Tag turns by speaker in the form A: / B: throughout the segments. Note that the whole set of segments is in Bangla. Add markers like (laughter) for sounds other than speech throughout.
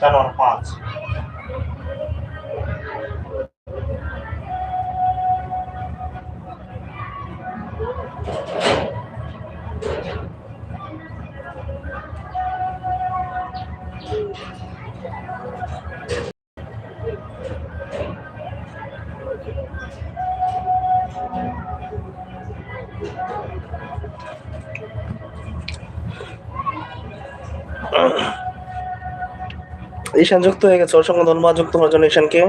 A: জানোয়ার পাঁচ
B: ঈশান যুক্ত হয়ে গেছে। অসংখ্য ধন্যবাদ যুক্ত হওয়ার জন্য ঈশানকে।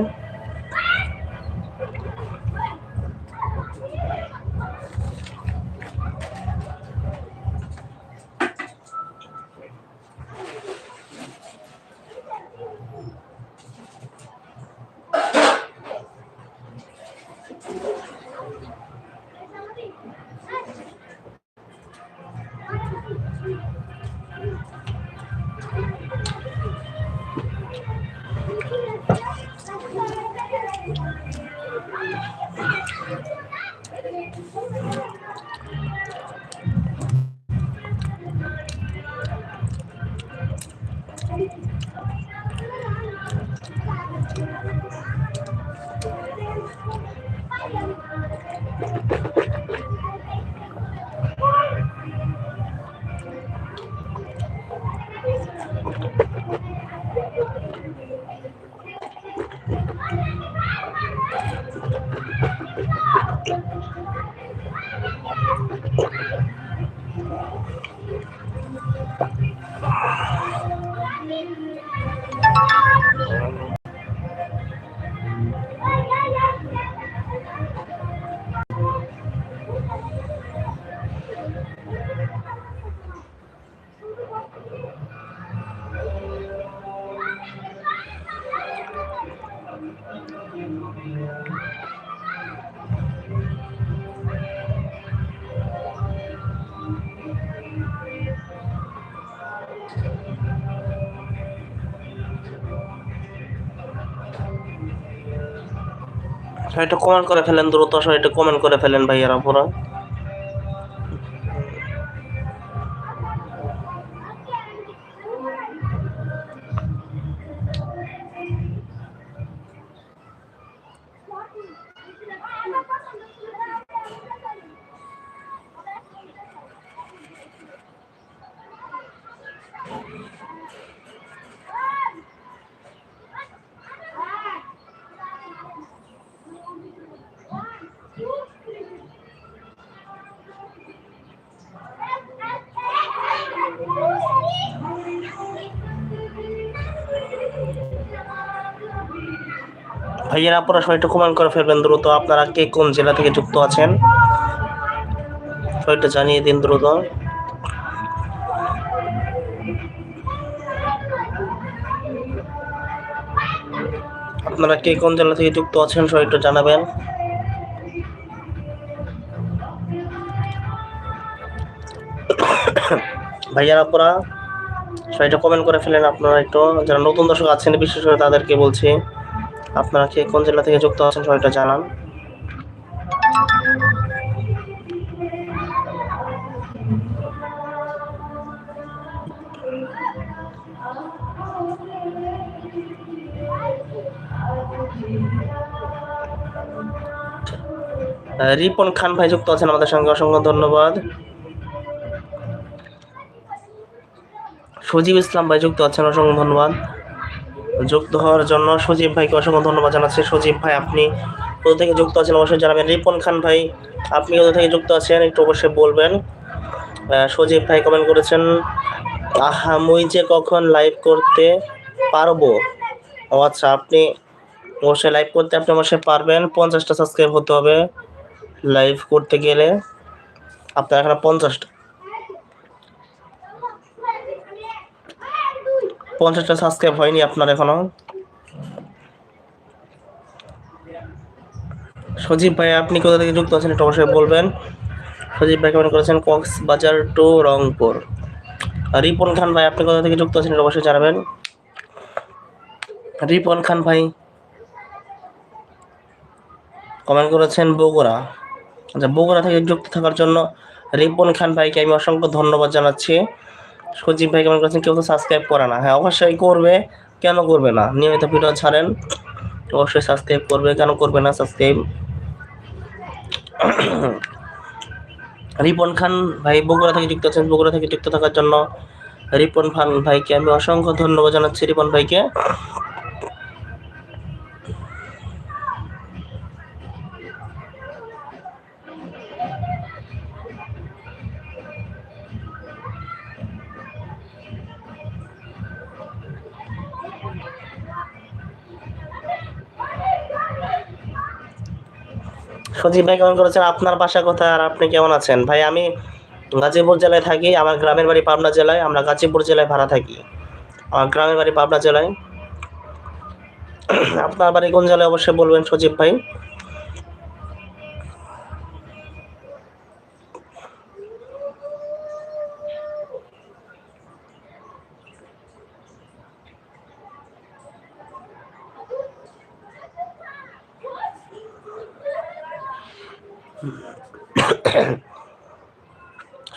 B: Thank you. একটু কমেন্ট করে ফেলেন দ্রুত এটা কমেন্ট করে ফেলেন ভাইয়ারা পুরো। ভাইয়ারা, আপনারা সবাই একটু কমেন্ট করে ফেলবেন দ্রুত আপনারা কে কোন জেলা থেকে যুক্ত আছেন। সবাই জানিয়ে দিন দ্রুত। আপনারা কে কোন জেলা থেকে যুক্ত আছেন, সবাই একটু জানাবেন। ভাইয়ারা, আপনারা সবাই একটু কমেন্ট করে ফেলেন আপনারা একটু। যারা নতুন দর্শক আছেন, বিশেষ করে তাদেরকে বলছি। আপনারা কে কোন জেলা থেকে যুক্ত আছেন সবাইটা জানান। রিপন খান ভাই যুক্ত আছেন আমাদের সঙ্গে, অসংখ্য ধন্যবাদ। সজীব ইসলাম ভাই যুক্ত আছেন, অসংখ্য ধন্যবাদ। যুক্ত হওয়ার জন্য সজীব ভাইকে অসংখ্য ধন্যবাদ জানাচ্ছি। সজীব ভাই, আপনি কোথা থেকে যুক্ত আছেন অবশ্যই জানাবেন। রিপন খান ভাই, আপনি কোথা থেকে যুক্ত আছেন একটু অবশ্যই বলবেন। সজীব ভাই কমেন্ট করেছেন, আহা, মুই যে কখন লাইভ করতে পারব? ও আচ্ছা আপনি অবশ্যই লাইভ করতে, আপনি অবশ্যই পারবেন। পঞ্চাশটা সাবস্ক্রাইব হতে হবে। লাইভ করতে গেলে আপনার এখানে পঞ্চাশটা। পঞ্চাশটা সাবস্ক্রাইব হয়নি আপনার এখনও। সজীব ভাই, আপনি কোথা থেকে যুক্ত আছেন একটু অবশ্যই বলবেন। সজীব ভাই, কেমন করেছেন? কক্সবাজার টু রংপুর। রিপন খান ভাই, আপনি কোথা থেকে যুক্ত আছেন একটু অবশ্যই জানাবেন। রিপন খান ভাই কমেন্ট করেছেন বগুড়া। আচ্ছা বগুড়া থেকে যুক্ত থাকার জন্য রিপন খান ভাইকে আমি অসংখ্য ধন্যবাদ জানাচ্ছি। সজীব ভাই কেমন করছেন কেউ তো সাবস্ক্রাইব করে না। হ্যাঁ অবশ্যই করবে। কেন করবে না? নিয়মিত ভিডিও ছাড়েন। অবশ্যই সাবস্ক্রাইব করবে। কেন করবে না? সাবস্ক্রাইব (coughs) রিপন খান ভাই বগুড়া থেকে যুক্ত আছেন। বগুড়া থেকে যুক্ত থাকার জন্য রিপন খান ভাইকে আমি অসংখ্য ধন্যবাদ জানাচ্ছি রিপন ভাইকে। সজীব ভাই কেমন করেছেন? আপনার বাসা কোথায় আর আপনি কেমন আছেন? ভাই, আমি গাজীপুর জেলায় থাকি। আমার গ্রামের বাড়ি পাবনা জেলায়। আমরা গাজীপুর জেলায় ভাড়া থাকি। আমার গ্রামের বাড়ি পাবনা জেলায়। আপনার বাড়ি কোন জেলায়? অবশ্যই বলবেন সজীব ভাই।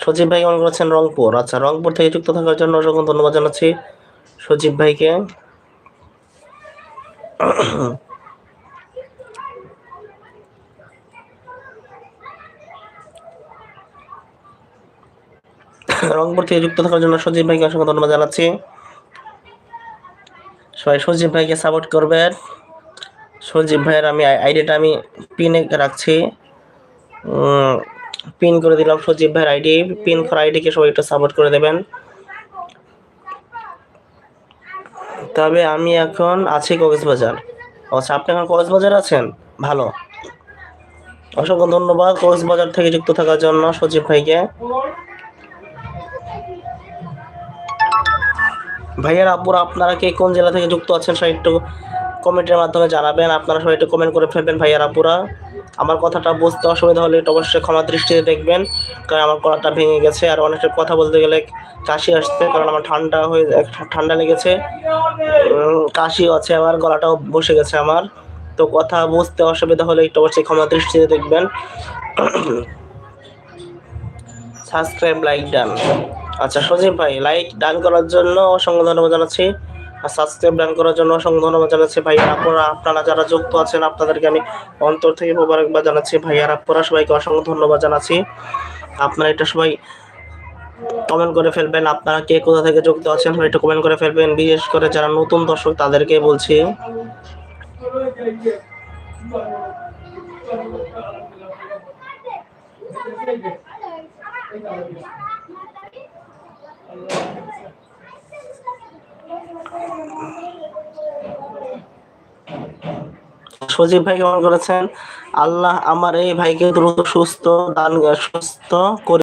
B: সজীব ভাই কেমন করেছেন রংপুর। আচ্ছা রংপুর থেকে যুক্ত থাকার জন্য অসংখ্য ধন্যবাদ জানাচ্ছি সজীব ভাইকে। রংপুর থেকে যুক্ত থাকার জন্য সজীব ভাইকে অসংখ্য ধন্যবাদ জানাচ্ছি। সবাই, সজীব ভাইকে সাপোর্ট করবেন। সজীব ভাইয়ের আমি আইডিটা আমি পিনে রাখছি। পিন করে দিলাম সজীব ভাইয়ের আইডি পিন করা আইডিকে সবাই একটু সাপোর্ট করে দেবেন। তবে আমি এখন আছি কক্সবাজার। আচ্ছা আপনি এখন কক্সবাজার আছেন? ভালো। অসংখ্য ধন্যবাদ কক্সবাজার থেকে যুক্ত থাকার জন্য সজীব ভাইকে। ভাইয়ার আপুরা, আপনারা কে কোন জেলা থেকে যুক্ত আছেন সবাই একটু কমেন্টের মাধ্যমে জানাবেন। আপনারা সবাই একটু কমেন্ট করে ফেলবেন ভাইয়ার আপুরা। আমার কথাটা বুঝতে অসুবিধা হলে একটু অবশ্যই ক্ষমা দৃষ্টিতে দেখবেন, কারণ আমার গলাটা ভেঙে গেছে। আর অনেকটা কথা বলতে গেলে কাশি আসছে, কারণ আমার ঠান্ডা হয়ে, ঠান্ডা লেগেছে। কাশি আছে আমার, গলাটাও বসে গেছে আমার। তো কথা বুঝতে অসুবিধা হলে একটু অবশ্যই ক্ষমা দৃষ্টিতে দেখবেন। Subscribe, like, done. আচ্ছা সজীব ভাই, লাইক, ডান করার জন্য অসংখ্য ধন্যবাদ জানাচ্ছি। সাবস্ক্রাইব ডান করার জন্য অসংখ্য ধন্যবাদ জানাচ্ছি ভাই আপনারা আপনারা যারা যুক্ত আছেন, আপনাদেরকে আমি অন্তর থেকে মোবারকবাদ জানাচ্ছি ভাই আর আপনারা সবাইকে অসংখ্য ধন্যবাদ জানাচ্ছি। আপনারা এটা সবাই কমেন্ট করে ফেলবেন, আপনারা কে কোথা থেকে যুক্ত আছেন একটু কমেন্ট করে ফেলবেন। বিশেষ করে যারা নতুন দর্শক, তাদেরকে বলছি। সজীব ভাই কেমন করেছেন? আল্লাহ আমার এই ভাইকে দ্রুত সুস্থ দান সুস্থ করে